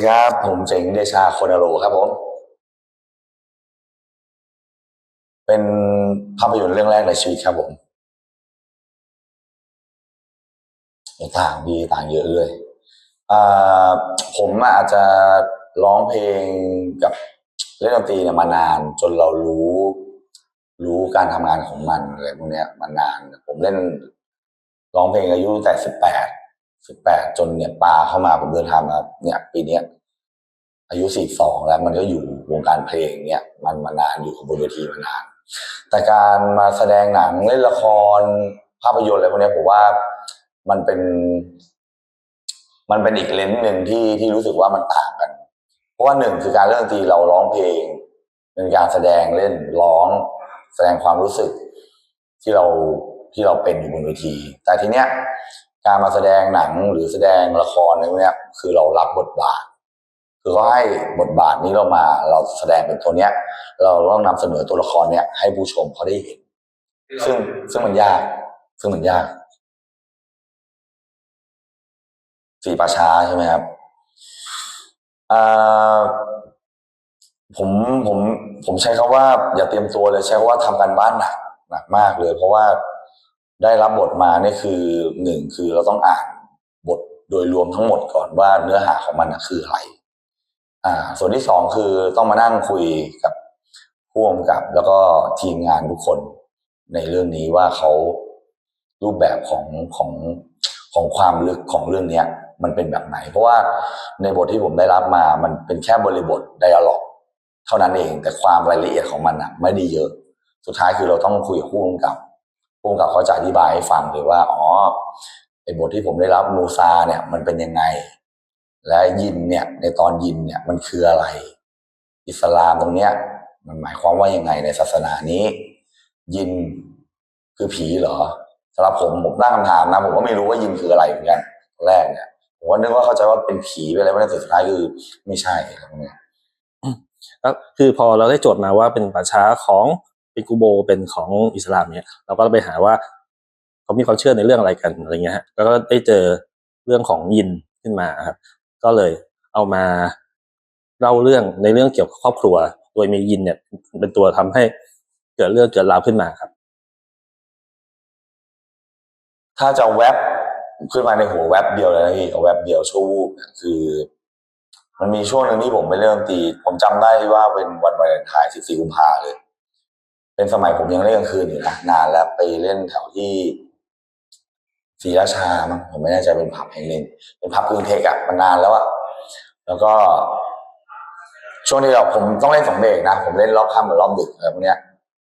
ดีครับ ผมเจ๋งเดชาโคนาโรครับผม เป็นภาพยนตร์เรื่องแรกในชีวิตครับผมต่างดีต่างเยอะเลยผมอาจจะร้องเพลงกับเล่นดนตรีเนี่ยมานานจนเรารู้ รู้การทำงานของมันอะไรพวกเนี้ยมานาน ผมเล่นร้องเพลงอายุแต่สิบแปด สิบแปดจนเนี่ยปลาเข้ามาผมเดินทางมาเนี่ย ปีเนี้ยอายุสี่สองแล้วมันก็อยู่วงการเพลงเนี่ยมันมานานอยู่บนเวทีมานาน แต่การมาแสดงหนังเล่นละครภาพยนตร์อะไรพวกนี้ผมว่ามันเป็น มันเป็นอีกเลนส์หนึ่งที่ที่รู้สึกว่ามันต่างกัน เพราะว่าหนึ่งคือการเล่นดนตรีเราร้องเพลงเป็นการแสดงเล่นร้อง แสดงความรู้สึกที่เราที่เราเป็นอยู่บนเวที แต่ทีเนี้ย การมาแสดงหนังหรือแสดงละครอะไรพวกเนี้ยคือเรารับบทบาท คือเขาให้บทบาทนี้เรามาเราแสดงเป็นตัวเนี้ย เราต้องนำเสนอตัวละครเนี้ยให้ผู้ชมเขาได้เห็น ซึ่งซึ่งมันยาก ซึ่งมันยากสีประชาใช่ไหมครับอ่าผมผมผมใช้คำว่า อย่าเตรียมตัวเลยใช้คำว่าทำการบ้านหนักหนักมากเลย เพราะว่า ได้รับบทมาเนี่ยคือหนึ่งคือเราต้องอ่านบทโดยรวมทั้งหมดก่อนว่าเนื้อหาของมันคืออะไร อ่า ส่วนที่สองคือต้องมานั่งคุยกับผู้กำกับ แล้วก็ทีมงานทุกคนในเรื่องนี้ว่าเขารูปแบบของของของความลึกของเรื่องเนี้ย มันเป็นแบบไหน เพราะว่าในบทที่ผมได้รับมา มันเป็นแค่บริบทไดอะล็อกเท่านั้นเองแต่ความรายละเอียดของมันอะไม่ได้เยอะ สุดท้ายคือเราต้องคุยกับผู้กำกับ ผู้กำกับเขาจะอธิบายให้ฟังเลยว่าอ๋อไอ้บทที่ผมได้รับมูซาเนี่ย มันเป็นยังไง และยินเนี่ย ในตอนยินเนี่ยมันคืออะไร อิสลามตรงเนี้ย มันหมายความว่ายังไงในศาสนานี้ ยินคือผีเหรอสำหรับผมผมตั้งคำถามนะผมก็ไม่รู้ว่ายินคืออะไรเหมือนกันแรกเนี่ยผมก็นึกว่าเข้าใจว่าเป็นผีไปอะไรไม่ได้แต่สุดท้ายคือไม่ใช่อะไรพวกเนี้ยก็คือพอเราได้โจทย์มาว่าเป็นป่าช้าของ เป็นกูโบเป็นของอิสลามเนี่ยเราก็ไปหาว่าเขามีความเชื่อในเรื่องอะไรกันอะไรเงี้ยฮะแล้วก็ได้เจอเรื่องของยินขึ้นมาครับ ก็เลยเอามาเล่าเรื่องในเรื่องเกี่ยวกับครอบครัว โดยมียินเนี่ย เป็นตัวทำให้เกิดเรื่องเกิดราวขึ้นมาครับ ถ้าจะแวบขึ้นมาในหัวแวบเดียวเลยนะพี่เอาแวบเดียวชั่ววูบคือ มันมีช่วงหนึ่งที่ผมไปเล่นดนตรีผมจำได้ว่าเป็นวันวาเลนไทน์14กุมภาเลย เป็นสมัยผมยังเล่นกลางคืนอยู่นะนานแล้วไปเล่นแถวที่ศรีราชามั้งผมไม่แน่ใจเป็นผับแห่งหนึ่งเป็นผับกึ่งเทคอะมันนานแล้วอะแล้วก็ ช่วงที่เราผมต้องเล่นสองเบรกนะ ผมเล่นรอบค่ำกับรอบดึกอะไรพวกเนี้ย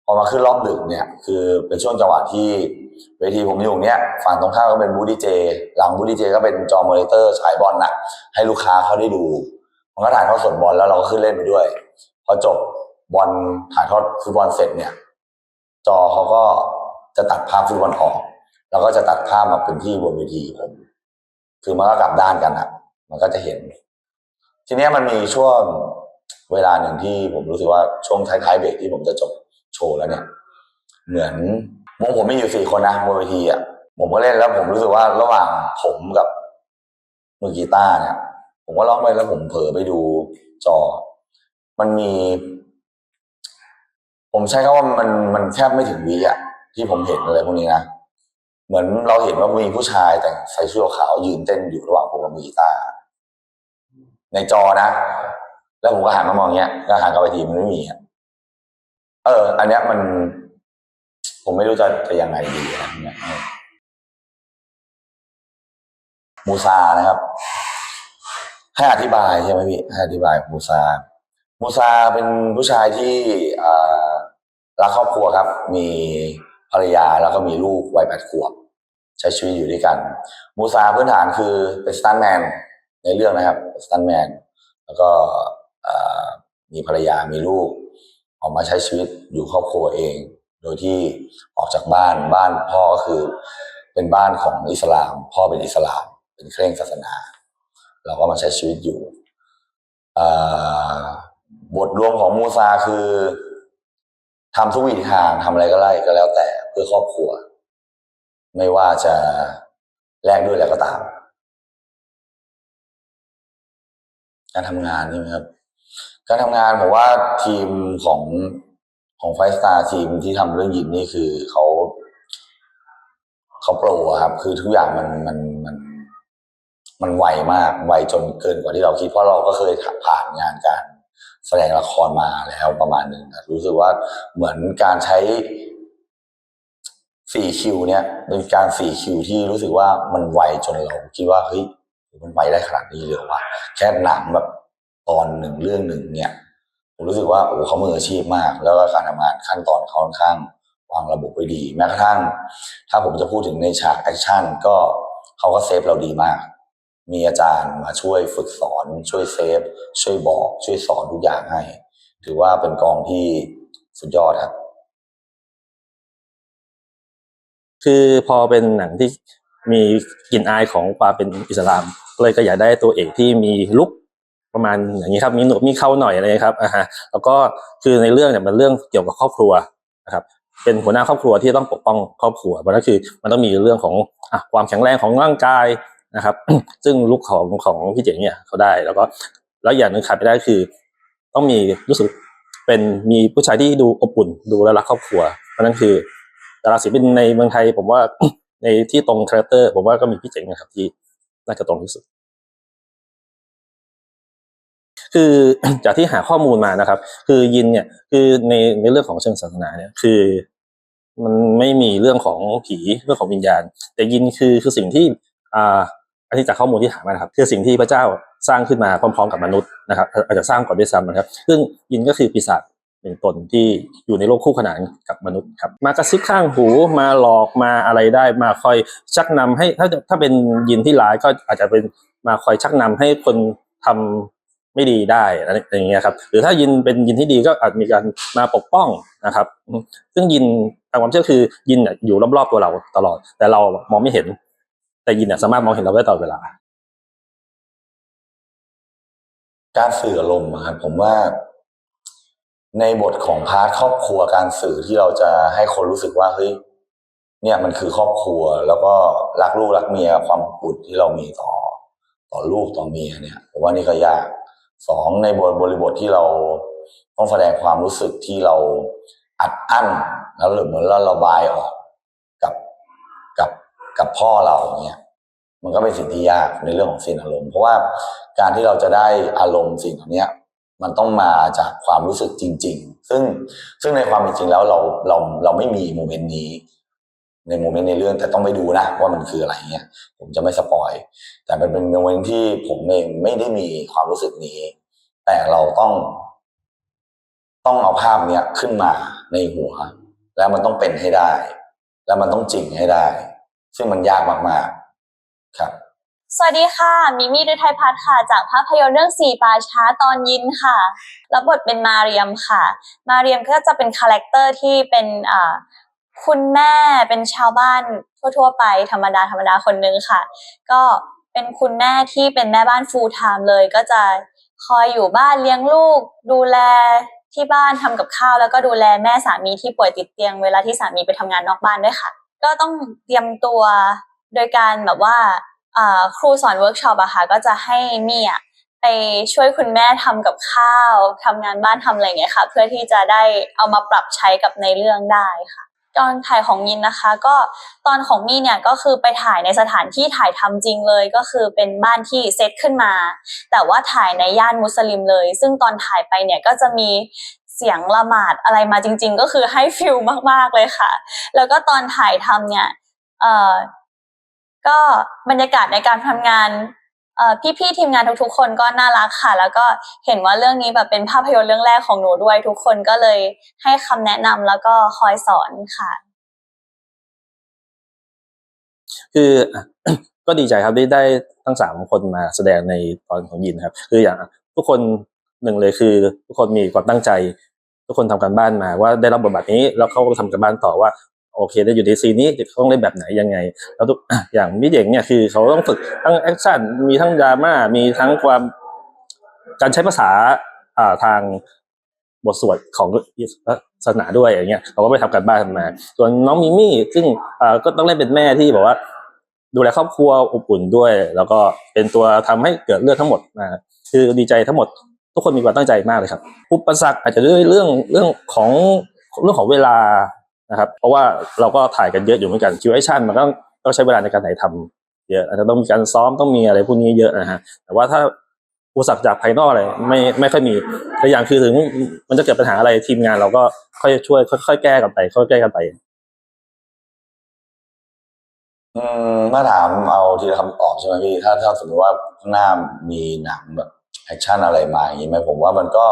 พอมาขึ้นรอบดึกเนี่ย คือเป็นช่วงจังหวะที่เวทีผมอยู่เนี่ยฝั่งตรงข้ามก็เป็นบูดีเจ หลังบูดีเจก็เป็นจอมอนิเตอร์ฉายบอลน่ะให้ลูกค้าเขาได้ดูมันก็ถ่ายทอดสดบอลแล้วเราก็ขึ้นเล่นไปด้วย พอจบ บอลถ่ายทอดฟุตบอลเสร็จเนี่ย จอเขาก็จะตัดภาพฟุตบอลออก แล้วก็จะตัดภาพมาเป็นที่บนเวทีผมคือมันก็กลับด้านกันอะ มันก็จะเห็น ทีเนี้ยมันมีช่วงเวลาหนึ่งที่ผมรู้สึกว่าช่วงท้ายๆเบรกที่ผมจะจบโชว์แล้วเนี่ย เหมือนวงผมมีอยู่สี่คนนะบนเวทีอะผมก็เล่นแล้วผมรู้สึกว่าระหว่างผมกับมือกีตาร์เนี่ย ผมก็ร้องไปแล้วผมเผลอไปดูจอ มันมี ผมใช้คำว่ามันมันแทบไม่ถึงวิอะที่ผมเห็นอะไรพวกนี้นะเหมือนเราเห็นว่ามีผู้ชายแต่งใส่เสื้อขาวยืนเต้นอยู่ระหว่างผมกับมือกีตาร์ในจอนะ แล้วผมก็หันมามองเงี้ยก็หันกลับไปทีมันไม่มีอะเออ อันเนี้ยมัน ผมไม่รู้จะจะยังไงดีอะเงี้ยมูซานะครับ ให้อธิบายใช่ไหมพี่ให้อธิบายมูซา มูซาเป็นผู้ชายที่อ่า รักครอบครัวครับ มีภรรยาแล้วก็มีลูกวัยแปดขวบ ใช้ชีวิตอยู่ด้วยกัน มูซาพื้นฐานคือเป็นสตันแมนในเรื่องนะครับสตันแมนแล้วก็มีภรรยามีลูก ออกมาใช้ชีวิตอยู่ครอบครัวเอง โดยที่ออกจากบ้านบ้านพ่อก็คือ เป็นบ้านของอิสลาม พ่อเป็นอิสลาม เป็นเคร่งศาสนา เราก็มาใช้ชีวิตอยู่บทรวมของมูซาคือ ทำทุกวิถีทางทำอะไรก็ไล่ก็แล้วแต่เพื่อครอบครัว ไม่ว่าจะแลกด้วยอะไรก็ตาม การทำงานใช่ไหมครับ การทำงานผมว่าทีมของของไฟสตาร์ทีมที่ทำเรื่องยินนี่คือเขาเขาโปรครับ คือทุกอย่างมันมันมันมันไวมากไวจนเกินกว่าที่เราคิดเพราะเราก็เคยผ่านงานการ แสดงละครมาแล้วประมาณหนึ่งรู้สึกว่าเหมือนการใช้สี่คิวเนี่ยเป็นการสี่คิวที่รู้สึกว่ามันไวจนเราคิดว่าเฮ้ยมันไวได้ขนาดนี้เลยเหรอวะแค่หนังแบบตอนหนึ่งเรื่องหนึ่งเนี่ยผมรู้สึกว่าโอ้เขามืออาชีพมาก แล้วก็การทำงานขั้นตอนเขาค่อนข้างวางระบบไว้ดี แม้กระทั่ง ถ้าผมจะพูดถึงในฉากแอคชั่นก็เขาก็เซฟเราดีมาก มีอาจารย์มาช่วยฝึกสอน ช่วยเซฟ ช่วยบอก ช่วยสอนทุกอย่างให้ ถือว่าเป็นกองที่สุดยอดครับ คือพอเป็นหนังที่มีกลิ่นอายของความเป็นอิสลามเลยก็อยากได้ตัวเอกที่มีลุกประมาณอย่างนี้ครับ มีหนวดมีเข้าหน่อยอะไรครับอ่าฮะแล้วก็คือในเรื่องเนี่ยมันเรื่องเกี่ยวกับครอบครัวนะครับเป็นหัวหน้าครอบครัวที่ต้องปกป้องครอบครัวเพราะนั่นคือมันต้องมีเรื่องของอความแข็งแรงของร่างกาย นะครับ ซึ่งลุกของของพี่เจ๋งเนี่ยเขาได้ แล้วก็แล้วอย่างหนึ่งขาดไม่ได้คือ ต้องมีรู้สึกเป็นมีผู้ชายที่ดูอบอุ่นดูแลรักครอบครัว เพราะนั่นคือดาราศิลปินในเมืองไทย ผมว่าในที่ตรงคาแรคเตอร์ ผมว่าก็มีพี่เจ๋งนะครับที่น่าจะตรงที่สุด คือจากที่หาข้อมูลมานะครับ คือยินเนี่ยคือในในเรื่องของเชิงศาสนาเนี่ยคือมันไม่มีเรื่องของผีเรื่องของวิญญาณ แต่ยินคือคือสิ่งที่อ่า อันนี้จากข้อมูลที่หามานะครับคือสิ่งที่พระเจ้าสร้างขึ้นมาพร้อมๆกับมนุษย์นะครับอาจจะสร้างก่อนด้วยซ้ำนะครับ ซึ่งยินก็คือปีศาจหนึ่งตนที่อยู่ในโลกคู่ขนานกับมนุษย์ครับ มากระซิบข้างหูมาหลอกมาอะไรได้มาคอยชักนำให้ถ้าถ้าเป็นยินที่ร้ายก็อาจจะเป็นมาคอยชักนำให้คนทำไม่ดีได้อะไรอย่างเงี้ยครับหรือถ้ายินเป็นยินที่ดีก็อาจมีการมาปกป้องนะครับ ซึ่งยินตามความเชื่อคือยินอยู่รอบๆตัวเราตลอด แต่เรามองไม่เห็น แต่ยินเนี่ยสามารถมองเห็นเราได้ตลอดเวลา การสื่ออารมณ์ครับผมว่า ในบทของพาร์ทครอบครัวการสื่อที่เราจะให้คนรู้สึกว่าเฮ้ยเนี่ยมันคือครอบครัวแล้วก็รักลูกรักเมียความอบอุ่นที่เรามีต่อ ต่อลูกต่อเมียเนี่ยผมว่านี่ก็ยากสองในบทบริบทที่เราต้องแสดงความรู้สึกที่เราอัดอั้นแล้วหรือเหมือนเราระบายออก กับพ่อเราเนี่ยมันก็เป็นสิ่งที่ยากในเรื่องของสิ่งอารมณ์ เพราะว่าการที่เราจะได้อารมณ์สิ่งเนี้มันต้องมาจากความรู้สึกจริง ๆ ซึ่งซึ่งในความเป็นจริงแล้วเราเราเราไม่มีโมเมนต์นี้ ในโมเมนต์ในเรื่องแต่ต้องไปดูนะว่ามันคืออะไรเงี้ยผมจะไม่สปอยแต่มันเป็นโมเมนต์ที่ผมเองไม่ได้มีความรู้สึกนี้ แต่เราต้อง ต้องเอาภาพเนี้ยขึ้นมาในหัว แล้วมันต้องเป็นให้ได้ แล้วมันต้องจริงให้ได้ ซึ่งมันยากมากๆครับ สวัสดีค่ะ มิมี่ฤทัยพัฒน์ค่ะ จากภาพยนตร์เรื่องสี่ปาช้าตอนยินค่ะ รับบทเป็นมาเรียมค่ะ มาเรียมก็จะเป็นคาแรคเตอร์ที่เป็นอ่าคุณแม่เป็นชาวบ้านทั่ว ๆ ไปธรรมดาธรรมดาคนนึงค่ะ ก็เป็นคุณแม่ที่เป็นแม่บ้าน full time เลย ก็จะคอยอยู่บ้านเลี้ยงลูก ดูแลที่บ้านทำกับข้าว แล้วก็ดูแลแม่สามีที่ป่วยติดเตียง เวลาที่สามีไปทำงานนอกบ้านด้วยค่ะ ก็ต้องเตรียมตัวโดยการแบบว่าครูสอนเวิร์กช็อปอะค่ะก็จะให้มี่อะไปช่วยคุณแม่ทำกับข้าวทำงานบ้านทำอะไรอย่างเงี้ยค่ะ เพื่อที่จะได้เอามาปรับใช้กับในเรื่องได้ค่ะตอนถ่ายของยินนะคะ ก็ตอนของมี่เนี่ยก็คือไปถ่ายในสถานที่ถ่ายทำจริงเลย ก็คือเป็นบ้านที่เซตขึ้นมา แต่ว่าถ่ายในย่านมุสลิมเลย ซึ่งตอนถ่ายไปเนี่ยก็จะมี เสียงละหมาดอะไรมาจริง ๆ ก็คือให้ฟิลมากๆเลยค่ะ แล้วก็ตอนถ่ายทำเนี่ยเอ่อก็บรรยากาศในการทำงานเออพี่ๆทีมงานทุกๆ คนก็น่ารักค่ะ แล้วก็เห็นว่าเรื่องนี้แบบเป็นภาพยนตร์เรื่องแรกของหนูด้วย ทุกคนก็เลยให้คำแนะนำแล้วก็คอยสอนค่ะ คือก็ดีใจครับได้ได้ทั้งสามคนมาแสดงในตอนของยินครับ คืออย่างทุกคน หนึ่งเลยคือทุกคนมีความตั้งใจ ทุกคนทำการบ้านมาว่าได้รับบทบาทนี้ แล้วเขาก็ทำการบ้านต่อว่าโอเคได้อยู่ในซีนนี้เขาต้องเล่นแบบไหนยังไง แล้วทุกอย่างมิเด็กเนี่ยคือเขาต้องฝึกทั้งแอคชั่นมีทั้งดราม่ามีทั้งความการใช้ภาษาอ่าทางบทสวดของศาสนาด้วยอย่างเงี้ยเขาก็ไปทำการบ้านมา ส่วนน้องมิมี่ซึ่งอ่าก็ต้องเล่นเป็นแม่ที่บอกว่า ดูแลครอบครัวอบอุ่นด้วย แล้วก็เป็นตัวทำให้เกิดเรื่องทั้งหมดมาคือดีใจทั้งหมด ทุกคนมีความตั้งใจมากเลยครับอุปสรรคอาจจะด้วยเรื่องเรื่องของเรื่องของเวลานะครับ เพราะว่าเราก็ถ่ายกันเยอะอยู่เหมือนกันคิวไอชั่นมันก็ต้องใช้เวลาในการถ่ายทำเยอะอาจจะต้องมีการซ้อมต้องมีอะไรพวกนี้เยอะนะฮะแต่ว่าถ้าอุปสรรคจากภายนอกอะไรไม่ไม่ค่อยมีแต่อย่างคือถึงมันจะเกิดปัญหาอะไรทีมงานเราก็ค่อยช่วย ค่อยๆแก้กันไปค่อยๆแก้กันไปอืมถ้าถามเอาทีละคำตอบใช่ไหมพี่ถ้าถ้าสมมติว่าข้างหน้ามีหนังแบบ แอคชั่นอะไรมาอย่างนี้ไหมผมว่ามันก็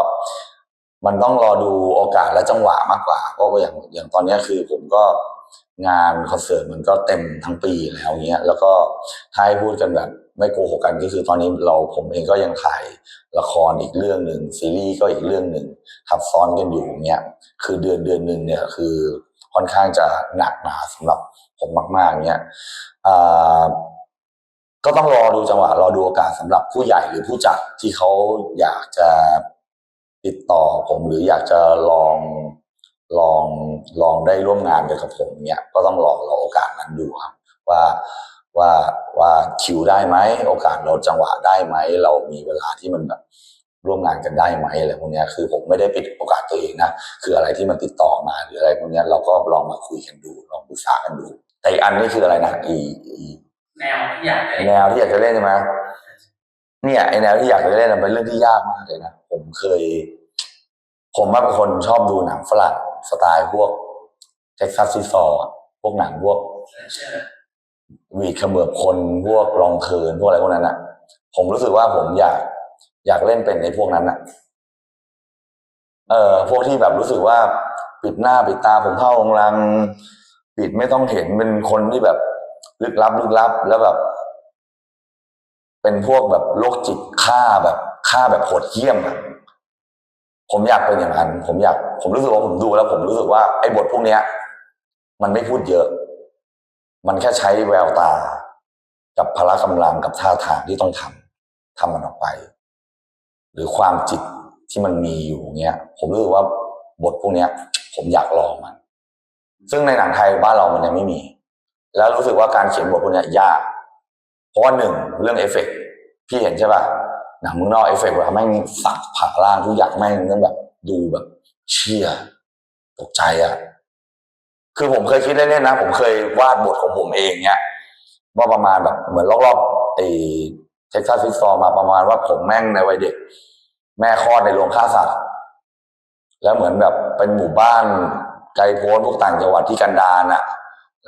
มันต้องรอดูโอกาสและจังหวะมากกว่าเพราะอย่างอย่างตอนนี้คือผมก็งานคอนเสิร์ตมันก็เต็มทั้งปีแล้วเงี้ย แล้วก็ถ้าให้พูดกันแบบไม่โกหกกันก็คือตอนนี้เราผมเองก็ยังถ่ายละครอีกเรื่องหนึ่งซีรีส์ก็อีกเรื่องหนึ่งทับซ้อนกันอยู่เงี้ยคือเดือนเดือนหนึ่งเนี่ยคือค่อนข้างจะหนักหนาสำหรับผมมากๆเนี้ยอ่า ก็ต้องรอดูจังหวะรอดูโอกาสสำหรับผู้ใหญ่หรือผู้จัดที่เขาอยากจะติดต่อผมหรืออยากจะลองลองลองได้ร่วมงานกับผมเนี่ยก็ต้องรอรอโอกาสนั้นดูครับ ว่าว่าว่าคิวได้ไหมโอกาสเราจังหวะได้ไหมเรามีเวลาที่มันแบบร่วมงานกันได้ไหมอะไรพวกนี้คือผมไม่ได้ปิดโอกาสตัวเองนะคืออะไรที่มันติดต่อมาหรืออะไรพวกนี้เราก็ลองมาคุยกันดูลองปรึกษากันดู แต่อีกอันนี้คืออะไรนะอี แนวที่อยากจะแนวที่อยากจะเล่นใช่ไหมเนี่ยไอแนวที่อยากจะเล่นน่ะเป็นเรื่องที่ยากมากเลยนะผมเคย ผมว่าเป็นคนชอบดูหนังฝรั่งสไตล์พวกเท็กซัสซีซอพวกหนังพวกวีดขมือบคนพวกลองเทิร์นพวกอะไรพวกนั้นอะผมรู้สึกว่าผมอยาก อยากเล่นเป็นในพวกนั้นอะเออพวกที่แบบรู้สึกว่าปิดหน้าปิดตาผมเข้าโรงแรมปิดไม่ต้องเห็นเป็นคนที่แบบ ลึกลับลึกลับ แล้วแบบ เป็นพวกแบบโรคจิตฆ่าแบบฆ่าแบบโหดเหี้ยมอะผมอยากเป็นอย่างนั้น ผมอยาก ผมรู้สึกว่าผมดูแล้ว ผมรู้สึกว่าไอ้บทพวกเนี้ย มันไม่พูดเยอะ มันแค่ใช้แววตา กับพละกำลังกับท่าทางที่ต้องทำทำมันออกไป หรือความจิตที่มันมีอยู่เงี้ย ผมรู้สึกว่าบทพวกเนี้ย ผมอยากลองมัน ซึ่งในหนังไทยบ้านเรามันยังไม่มี แล้วรู้สึกว่าการเขียนบทพวกเนี้ยยาก เพราะว่าหนึ่งเรื่องเอฟเฟกต์พี่เห็นใช่ป่ะหนังมืองนอกเอฟเฟกต์แบบแม่งสักผ่าล่างทุกอย่างแม่งต้องแบบดูแบบ เชี่ยตกใจอะคือผมเคยคิดเล่นๆนะ ผมเคยวาดบทของผมเองเนี้ยว่าประมาณแบบเหมือนรอบๆไอ้เท็กซัสฟิสซอมาประมาณว่าผมแม่งในวัยเด็ก แม่คลอดในโรงฆ่าสัตว์แล้วเหมือนแบบเป็นหมู่บ้านไกลโพ้นพวกต่างจังหวัดที่กันดารน่ะ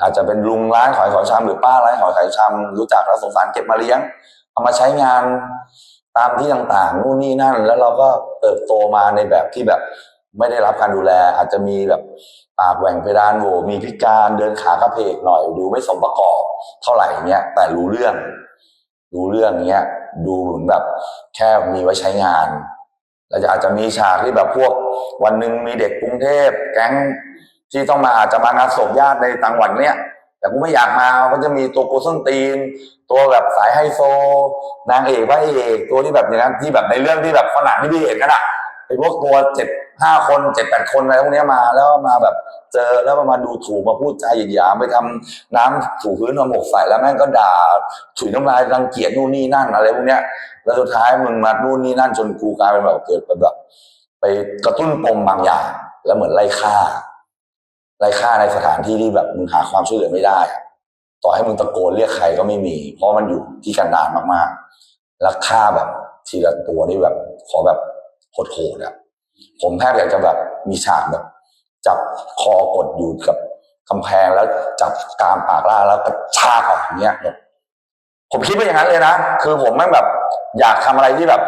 อาจจะเป็นลุงร้านขายของชำหรือป้าร้านขายของชำรู้จักแล้วสงสารเก็บมาเลี้ยงเอามาใช้งานตามที่ต่างๆนู่นนี่นั่น แล้วเราก็เติบโตมาในแบบที่แบบไม่ได้รับการดูแล อาจจะมีแบบปากแหว่งเพดานโหวมีพิการเดินขากระเพกหน่อยดูไม่สมประกอบเท่าไหร่เงี้ย แต่รู้เรื่อง รู้เรื่องเงี้ย ดูเหมือนแบบแค่มีไว้ใช้งานแล้วจะอาจจะมีฉากที่แบบพวก วันหนึ่งมีเด็กกรุงเทพแก๊ง ที่ต้องมาอาจจะมางานศพญาติในต่างหวัดเนี้ยแต่กูไม่อยากมาก็จะมีตัวโกส้นตีน ตัวแบบสายไฮโซ นางเอกพระเอกตัวที่แบบอย่างนั้นที่แบบในเรื่องที่แบบฝรั่งที่พี่เห็นกันอะไอ้พวกตัวเจ็ดห้าคนเจ็ดแปดคนอะไรพวกเนี้ยมาแล้วมาแบบเจอแล้วมาดูถูกมาพูดจาหยาบไปทำน้ำถูพื้นมาหมกใส่แล้วแม่งก็ด่าถุยน้ำลายรังเกียจนู่นนี่นั่นอะไรพวกเนี้ยแล้วสุดท้ายมึงมานู่นนี่นั่นจนกูกลายเป็นแบบเกิดเป็นแบบไปกระตุ้นปมบางอย่าง แล้วเหมือนไล่ฆ่า ไล่ฆ่าในสถานที่ที่แบบมึงหาความช่วยเหลือไม่ได้อะต่อให้มึงตะโกนเรียกใครก็ไม่มี เพราะมันอยู่ที่กันดารมากๆแล้วฆ่าแบบ ทีละตัวนี่แบบ ขอแบบโหดๆอะผมแทบอยากจะแบบมีฉากแบบ จับคอกดอยู่กับกำแพงแล้วจับกรามปากล่าแล้วกระชากออกอย่างเงี้ยผมคิดว่าอย่างนั้นเลยนะ คือผมแม่งแบบ อยากทำอะไรที่แบบ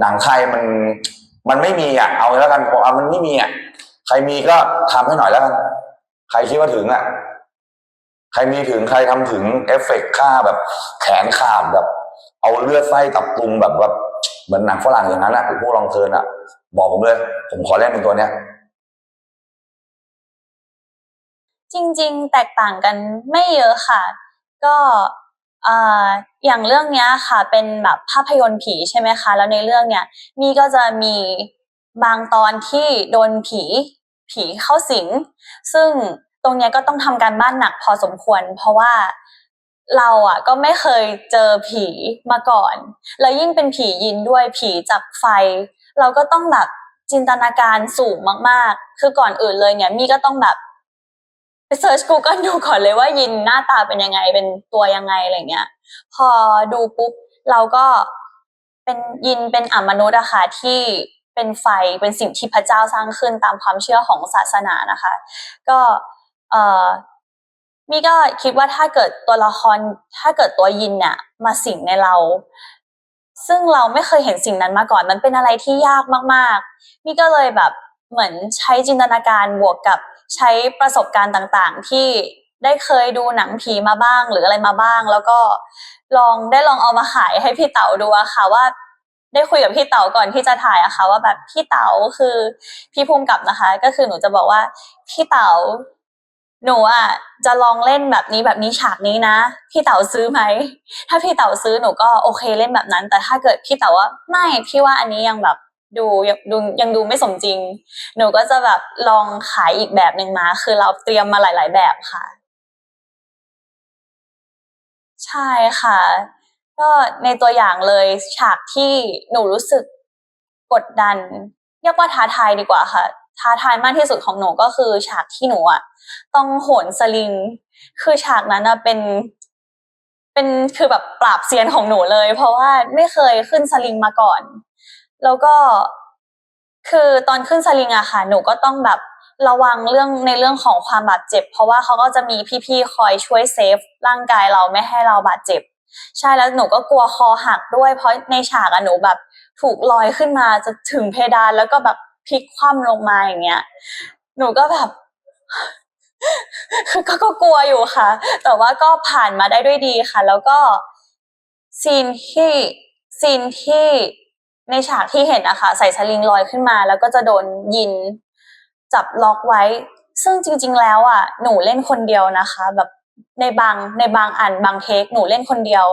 หนังไทยมัน มันไม่มีอะ เอาแล้วกันบอกเอามันไม่มีอะ ใครมีก็ทำให้หน่อยแล้วกัน ใครคิดว่าถึงอะ ใครมีถึงใครทำถึงเอฟเฟกต์ฆ่าแบบแขนขาดแบบ เอาเลือดไส้ตับตุงแบบแบบเหมือนหนังฝรั่งอย่างนั้นอะพวกลองเทิร์นอะ บอกผมเลย ผมขอเล่นเป็นตัวเนี้ยจริง ๆ แตกต่างกันไม่เยอะค่ะ ก็อ่าอย่างเรื่องเนี้ยค่ะ เป็นแบบภาพยนตร์ผีใช่ไหมคะ แล้วในเรื่องเนี้ยมีก็จะมีบางตอนที่โดนผี ผีเข้าสิง ซึ่งตรงเนี้ยก็ต้องทำการบ้านหนักพอสมควร เพราะว่าเราอะก็ไม่เคยเจอผีมาก่อน แล้วยิ่งเป็นผียินด้วยผีจากไฟ เราก็ต้องแบบจินตนาการสูงมากๆ คือก่อนอื่นเลยเนี่ยมี่ก็ต้องแบบไปเซิร์ช Google ดูก่อนเลยว่ายินหน้าตาเป็นยังไงเป็นตัวยังไงอะไรเงี้ย พอดูปุ๊บเราก็เป็นยินเป็นอมนุษย์อะค่ะที่ เป็นไฟเป็นสิ่งที่พระเจ้าสร้างขึ้นตามความเชื่อของศาสนานะคะ ก็เอ่อมี่ก็คิดว่าถ้าเกิดตัวละครถ้าเกิดตัวยินเนี่ยมาสิงในเรา ซึ่งเราไม่เคยเห็นสิ่งนั้นมาก่อนมันเป็นอะไรที่ยากมากๆมี่ก็เลยแบบเหมือนใช้จินตนาการบวกกับใช้ประสบการณ์ต่างๆ ที่ได้เคยดูหนังผีมาบ้างหรืออะไรมาบ้าง แล้วก็ลองได้ลองเอามาขายให้พี่เต๋าดูอะค่ะว่า ได้คุยกับพี่เต๋าก่อนที่จะถ่ายอะค่ะว่าแบบพี่เต๋าคือพี่ภูมิกับนะคะ ก็คือหนูจะบอกว่าพี่เต๋าหนูอะจะลองเล่นแบบนี้แบบนี้ฉากนี้นะ พี่เต๋าซื้อไหมถ้าพี่เต๋าซื้อหนูก็โอเคเล่นแบบนั้น แต่ถ้าเกิดพี่เต๋าว่าไม่พี่ว่าอันนี้ยังแบบดูยังดูยังดูไม่สมจริง หนูก็จะแบบลองขายอีกแบบหนึ่งมา คือเราเตรียมมาหลาย ๆ แบบค่ะ ใช่ค่ะ ก็ในตัวอย่างเลยฉากที่หนูรู้สึกกดดันเรียกว่าท้าทายดีกว่าค่ะ ท้าทายมากที่สุดของหนูก็คือ ฉากที่หนูอะต้องโหนสลิง คือฉากนั้นอะเป็นเป็นคือแบบปราบเซียนของหนูเลย เพราะว่าไม่เคยขึ้นสลิงมาก่อน แล้วก็คือตอนขึ้นสลิงอะค่ะ หนูก็ต้องแบบระวังเรื่องในเรื่องของความบาดเจ็บ เพราะว่าเขาก็จะมีพี่ๆคอยช่วยเซฟร่างกายเราไม่ให้เราบาดเจ็บ ใช่แล้วหนูก็กลัวคอหักด้วย เพราะในฉากอะหนูแบบถูกลอยขึ้นมาจะถึงเพดานแล้วก็แบบพลิกคว่ำลงมาอย่างเงี้ย หนูก็แบบก็ก็กลัวอยู่ค่ะ แต่ว่าก็ผ่านมาได้ด้วยดีค่ะ แล้วก็ซีนที่ซีนที่ในฉากที่เห็นอะค่ะ ใส่สลิงลอยขึ้นมา แล้วก็จะโดนยินจับล็อกไว้ ซึ่งจริง ๆ แล้วอะหนูเล่นคนเดียวนะคะ แบบ ในบางในบางอันบางเทคหนูเล่นคนเดียว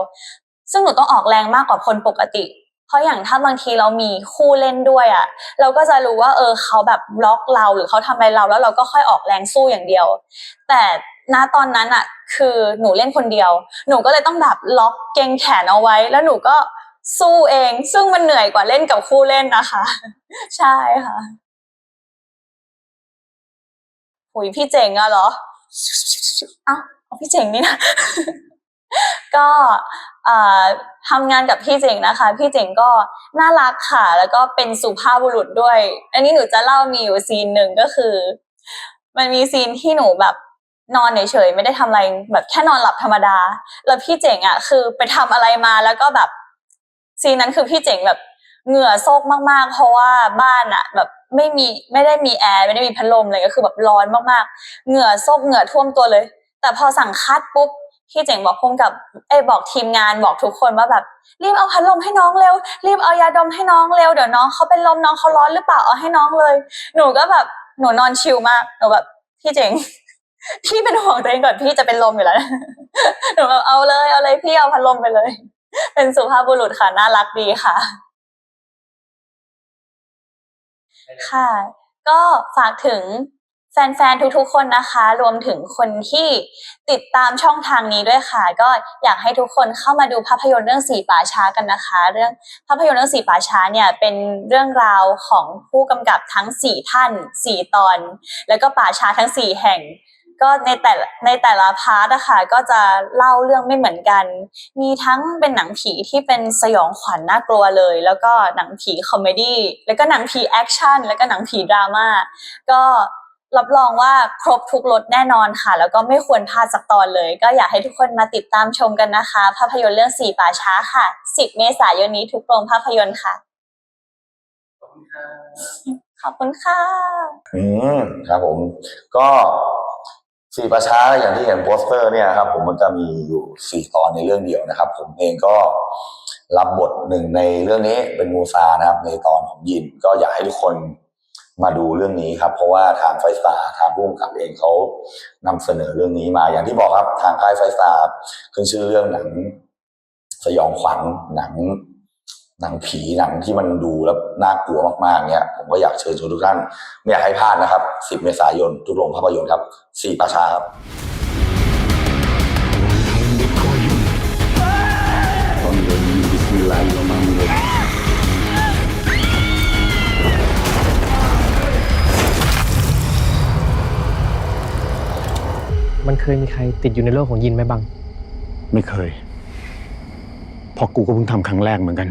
ซึ่งหนูต้องออกแรงมากกว่าคนปกติ เพราะอย่างถ้าบางทีเรามีคู่เล่นด้วยอะเราก็จะรู้ว่า เออเขาแบบบล็อกเราหรือเขาทำอะไรเราแล้วเราก็ค่อยออกแรงสู้อย่างเดียว แต่ณตอนนั้นอะคือหนูเล่นคนเดียว หนูก็เลยต้องแบบล็อกเกงแขนเอาไว้ แล้วหนูก็สู้เอง ซึ่งมันเหนื่อยกว่าเล่นกับคู่เล่นนะคะ ใช่ค่ะหุยพี่เจ๋งอะเหรอเอ้า พี่เจ๋งนี่นะ ก็ทำงานกับพี่เจ๋งนะคะ พี่เจ๋งก็น่ารักค่ะ แล้วก็เป็นสุภาพบุรุษด้วย อันนี้หนูจะเล่ามีอยู่ซีนหนึ่งก็คือ มันมีซีนที่หนูแบบนอนเฉยๆไม่ได้ทำอะไรแบบแค่นอนหลับธรรมดา แล้วพี่เจ๋งอะ คือไปทำอะไรมาแล้วก็แบบซีนนั้นคือพี่เจ๋งแบบเหงื่อโซกมากๆ เพราะว่าบ้านอะแบบไม่มีไม่ได้มีแอร์ไม่ได้มีพัดลมเลยก็คือแบบร้อนมากๆ เหงื่อโซกเหงื่อท่วมตัวเลย แต่พอสั่งคัดปุ๊บพี่เจ๋งบอกพุ่มกับเอ้ยบอกทีมงานบอกทุกคนว่าแบบ รีบเอาพัดลมให้น้องเร็ว รีบเอายาดมให้น้องเร็วเดี๋ยวน้องเขาเป็นลมน้องเขาร้อนหรือเปล่าเอาให้น้องเลย หนูก็แบบหนูนอนชิลมากหนูแบบพี่เจ๋งพี่เป็นห่วงตัวเองก่อนพี่จะเป็นลมอยู่แล้วหนูแบบเอาเลยเอาเลยพี่เอาพัดลมไปเลย เป็นสุภาพบุรุษค่ะน่ารักดีค่ะ ค่ะ ก็ฝากถึง แฟนๆ ทุกๆ คนนะคะ รวมถึงคนที่ติดตามช่องทางนี้ด้วยค่ะ ก็อยากให้ทุกคนเข้ามาดูภาพยนตร์เรื่องสีป่าช้ากันนะคะ เรื่องภาพยนตร์เรื่องสีป่าช้าเนี่ยเป็นเรื่องราวของผู้กำกับทั้งสี่ท่านสี่ตอน แล้วก็ป่าช้าทั้งสี่แห่ง ก็ในแต่ในแต่ละพาร์ทอะคะก็จะเล่าเรื่องไม่เหมือนกัน มีทั้งเป็นหนังผีที่เป็นสยองขวัญน่ากลัวเลย แล้วก็หนังผีคอมเมดี้แล้วก็หนังผีแอคชั่นแล้วก็หนังผีดราม่าก็ รับรองว่าครบทุกรสแน่นอนค่ะ แล้วก็ไม่ควรพลาดสักตอนเลย ก็อยากให้ทุกคนมาติดตามชมกันนะคะ ภาพยนตร์เรื่องสี่ป่าช้าค่ะ 10 เมษายนนี้ทุกโรงภาพยนตร์ค่ะขอบคุณค่ะอืมครับผม ก็สี่ประชาอย่างที่เห็นโปสเตอร์เนี่ยครับ ผมมันจะมีอยู่สี่ตอนในเรื่องเดียวนะครับ ผมเองก็รับบทหนึ่งในเรื่องนี้เป็นมูซานะครับ ในตอนของยินก็อยากให้ทุกคน มาดูเรื่องนี้ครับ เพราะว่าทางไฟฟ้าทางผู้กำกับเองเขานำเสนอเรื่องนี้มาอย่างที่บอกครับทางค่ายไฟฟ้าขึ้นชื่อเรื่องหนังสยองขวัญหนังหนังผีหนังที่มันดูแล้วน่ากลัวมากๆเนี่ยผมก็อยากเชิญชวนทุกท่านไม่อยากให้พลาดนะครับ 10 เมษายนทุกโรงภาพยนตร์ครับสี่ประชาครับตอนเดิ มันเคยมีใครติดอยู่ในโลกของยินไหมบัง ไม่เคยเพอกูก็เพิ่งทำครั้งแรกเหมือนกัน